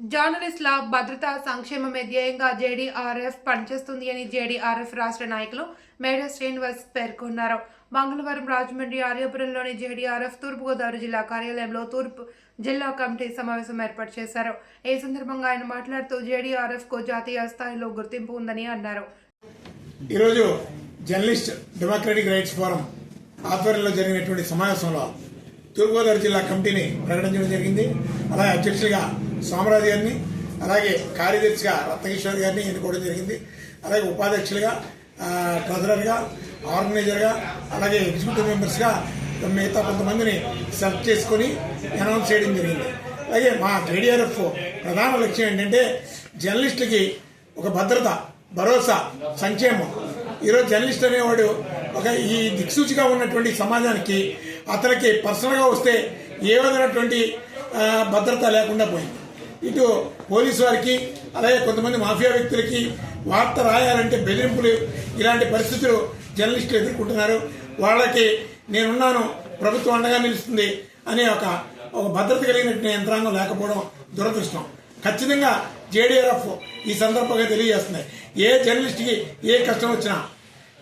జర్నలిస్టుల భద్రత సంక్షేమమే ధ్యేయంగా జేడీఆర్ఎఫ్ పనిచేస్తుంది అని జేడీఆర్ఎఫ్ రాష్ట్ర నాయకులు మేడ శ్రీనివాస్ పేర్కొన్నారు. మంగళవారం రాజమండ్రి ఆర్యపురంలోని జేడీఆర్ఎఫ్ తూర్పుగోదావరి జిల్లా కార్యాలయంలో తూర్పు జిల్లా కమిటీ సమావేశం ఏర్పాటు చేశారు. ఈ సందర్భంగా ఆయన మాట్లాడుతూ జేడీఆర్ఎఫ్కు జాతీయ స్థాయిలో గుర్తింపు ఉందని అన్నారు. ఈరోజు జర్నలిస్ట్ డెమోక్రటిక్ రైట్స్ ఫోరం ఆధ్వర్యంలో జరిగినటువంటి సమావేశంలో తూర్పుగోదావరి జిల్లా కమిటీని ప్రకటించడం జరిగింది. అలాగే అధ్యక్షులుగా సోమరాజు గారిని అలాగే కార్యదర్శిగా రత్నకిషోర్ గారిని ఎన్నుకోవడం జరిగింది. అలాగే ఉపాధ్యక్షులుగా ట్రెజరర్గా ఆర్గనైజర్గా అలాగే ఎగ్జిక్యూటివ్ మెంబర్స్గా మిగతా కొంతమందిని సెలెక్ట్ చేసుకొని అనౌన్స్ చేయడం జరిగింది. అలాగే మా జేడీఆర్ఎఫ్ ప్రధాన లక్ష్యం ఏంటంటే జర్నలిస్టులకి ఒక భద్రత భరోసా సంక్షేమం. ఈరోజు జర్నలిస్ట్ అనేవాడు ఒక ఈ దిక్సూచిగా ఉన్నటువంటి సమాజానికి అతనికి పర్సనల్గా వస్తే ఏ విధమైనటువంటి భద్రత లేకుండా పోయింది. ఇటు పోలీసు వారికి అలాగే కొంతమంది మాఫియా వ్యక్తులకి వార్త రాయాలంటే బెదిరింపులు ఇలాంటి పరిస్థితులు జర్నలిస్టులు ఎదుర్కొంటున్నారు. వాళ్ళకి నేనున్నాను ప్రభుత్వం అండగా నిలుస్తుంది అనే ఒక ఒక భద్రత కలిగినట్టు యంత్రాంగం లేకపోవడం దురదృష్టం. ఖచ్చితంగా జేడీఆర్ఎఫ్ ఈ సందర్భంగా తెలియజేస్తుంది. ఏ జర్నలిస్ట్కి ఏ కష్టం వచ్చినా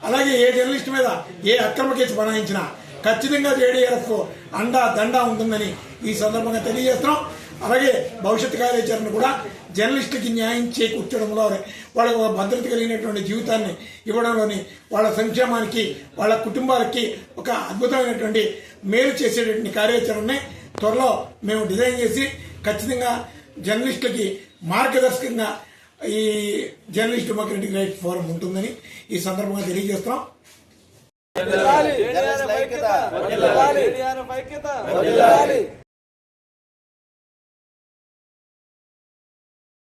అలాగే ఏ జర్నలిస్ట్ మీద ఏ అక్రమ కేసు బనాయించినా ఖచ్చితంగా జేడీఆర్ఎఫ్ అండా దండా ఉంటుందని ఈ సందర్భంగా తెలియజేస్తున్నాం. అలాగే భవిష్యత్ కార్యాచరణ కూడా జర్నలిస్టుకి న్యాయం చేకూర్చడంలో వాళ్ళకు భద్రత కలిగినటువంటి జీవితాన్ని ఇవ్వడంలోని వాళ్ళ సంక్షేమానికి వాళ్ళ కుటుంబాలకి ఒక అద్భుతమైనటువంటి మేలు చేసేటటువంటి కార్యాచరణని త్వరలో మేము డిజైన్ చేసి ఖచ్చితంగా జర్నలిస్టులకి మార్గదర్శకంగా ఈ జర్నలిస్ట్ డెమోక్రటిక్ రైట్ ఫోరం ఉంటుందని ఈ సందర్భంగా తెలియజేస్తున్నాం ఐక్యత